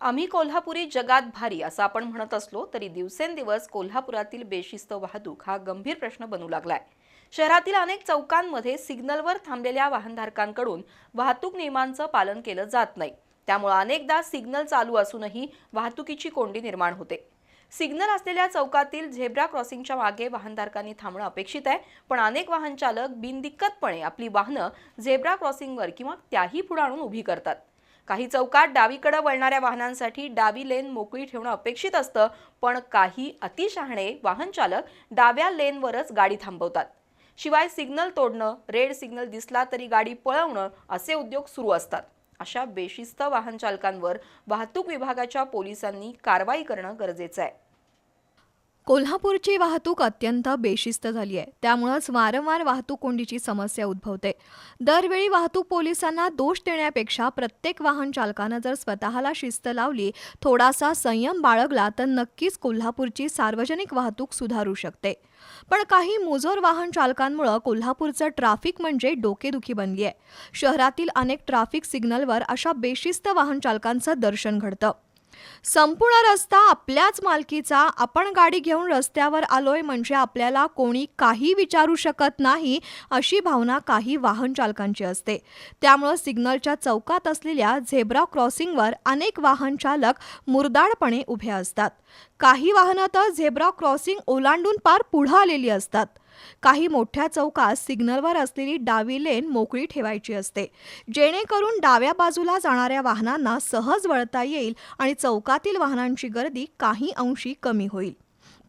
आम्ही कोल्हापुरी जगात भारी असं आपण म्हणत असलो तरी दिवसेंदिवस कोल्हापुरातील बेशिस्त वाहतूक हा गंभीर प्रश्न बनू लागलाय. शहरातील अनेक चौकांमध्ये सिग्नलवर थांबलेल्या वाहनधारकांकडून वाहतूक नियमांचं पालन केलं जात नाही. त्यामुळे अनेकदा सिग्नल चालू असूनही वाहतुकीची कोंडी निर्माण होते. सिग्नल असलेल्या चौकातील झेब्रा क्रॉसिंगच्या मागे वाहनधारकांनी थांबणं अपेक्षित आहे पण अनेक वाहन चालक बिनदिक्कतपणे आपली वाहनं झेब्रा क्रॉसिंगवर किंवा त्याही पुढे आणून उभी करतात. काही चौकात डावीकडे वळणाऱ्या वाहनांसाठी डावी लेन मोकळी ठेवणं अपेक्षित असतं पण काही अतिशहाणे वाहन चालक डाव्या लेनवरच गाडी थांबवतात. शिवाय सिग्नल तोडणं रेड सिग्नल दिसला तरी गाडी पळवणं असे उद्योग सुरू असतात. अशा बेशिस्त वाहन चालकांवर वाहतूक विभागाच्या पोलिसांनी कारवाई करणं गरजेचं आहे. कोल्हापूरची वाहतूक अत्यंत बेशिस्त झाली आहे. त्यामुळंच वारंवार वाहतूक कोंडीची समस्या उद्भवते. दरवेळी वाहतूक पोलिसांना दोष देण्यापेक्षा प्रत्येक वाहन चालकानं जर स्वतःला शिस्त लावली थोडासा संयम बाळगला तर नक्कीच कोल्हापूरची सार्वजनिक वाहतूक सुधारू शकते. पण काही मुजोर वाहन चालकांमुळं कोल्हापूरचं ट्रॅफिक म्हणजे डोकेदुखी बनली आहे. शहरातील अनेक ट्रॅफिक सिग्नलवर अशा बेशिस्त वाहन चालकांचं दर्शन घडतं. संपूर्ण रस्ता आपल्याच मालकीचा आपण गाडी घेऊन रस्त्यावर आलोय म्हणजे आपल्याला कोणी काही विचारू शकत नाही अशी भावना काही वाहन चालकांची असते. त्यामुळं सिग्नलच्या चौकात असलेल्या झेब्रा क्रॉसिंगवर अनेक वाहन चालक मुरदाडपणे उभे असतात. काही वाहनं तर झेब्रा क्रॉसिंग ओलांडून पार पुढं आलेली असतात. काही मोठ्या चौकात सिग्नलवर असलेली डावी लेन मोकळी ठेवायची असते. जेणेकरून डाव्या बाजूला जाणाऱ्या वाहनांना सहज वळता येईल आणि चौकातील वाहनांची गर्दी काही अंशी कमी होईल.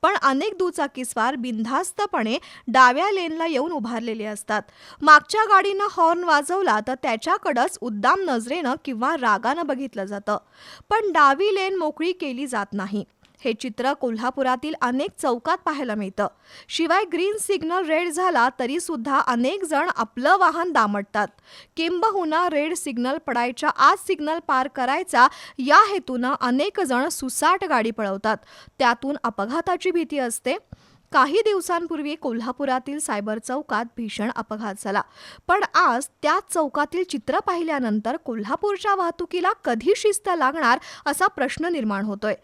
पण अनेक दुचाकीस्वार बिनधास्तपणे डाव्या लेनला येऊन उभारलेले असतात. मागच्या गाडीनं हॉर्न वाजवला तर त्याच्याकडंच उद्दाम नजरेनं किंवा रागानं बघितलं जातं. पण डावी लेन मोकळी केली जात नाही. हे चित्र कोल्हापुरातील अनेक चौकात पाहायला मिळतं. शिवाय ग्रीन सिग्नल रेड झाला तरी सुद्धा अनेक जण आपलं वाहन दामटतात. किंबहुना रेड सिग्नल पडायच्या आज सिग्नल पार करायचा या हेतूनं अनेक जण सुसाट गाडी पळवतात. त्यातून अपघाताची भीती असते. काही दिवसांपूर्वी कोल्हापुरातील सायबर चौकात भीषण अपघात झाला. पण आज त्याच चौकातील चित्र पाहिल्यानंतर कोल्हापूरच्या वाहतुकीला कधी शिस्त लागणार असा प्रश्न निर्माण होतोय.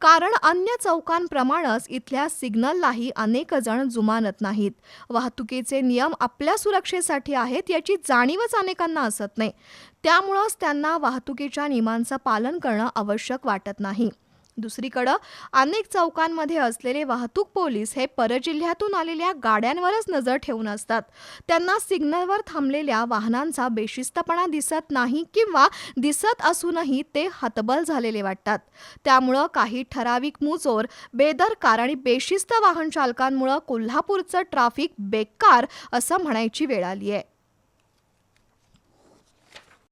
कारण अन्य चौकांप्रमाणेच इथल्या सिग्नललाही अनेक जण जुमानत नाहीत. वाहतुकीचे नियम आपल्या सुरक्षेसाठी आहेत याची जाणीवच अनेकांना असत नाही. त्यामुळंच त्यांना वाहतुकीच्या नियमांचं पालन करणं आवश्यक वाटत नाही. दुसरीकडं अनेक चौकांमध्ये असलेले वाहतूक पोलीस हे परजिल्ह्यातून आलेल्या गाड्यांवरच नजर ठेवून असतात. त्यांना सिग्नलवर थांबलेल्या वाहनांचा बेशिस्तपणा दिसत नाही किंवा दिसत असूनही ते हतबल झालेले वाटतात. त्यामुळं काही ठराविक मुजोर बेदरकार आणि बेशिस्त वाहन चालकांमुळं कोल्हापूरचं ट्राफिक बेकार असं म्हणायची वेळ आली आहे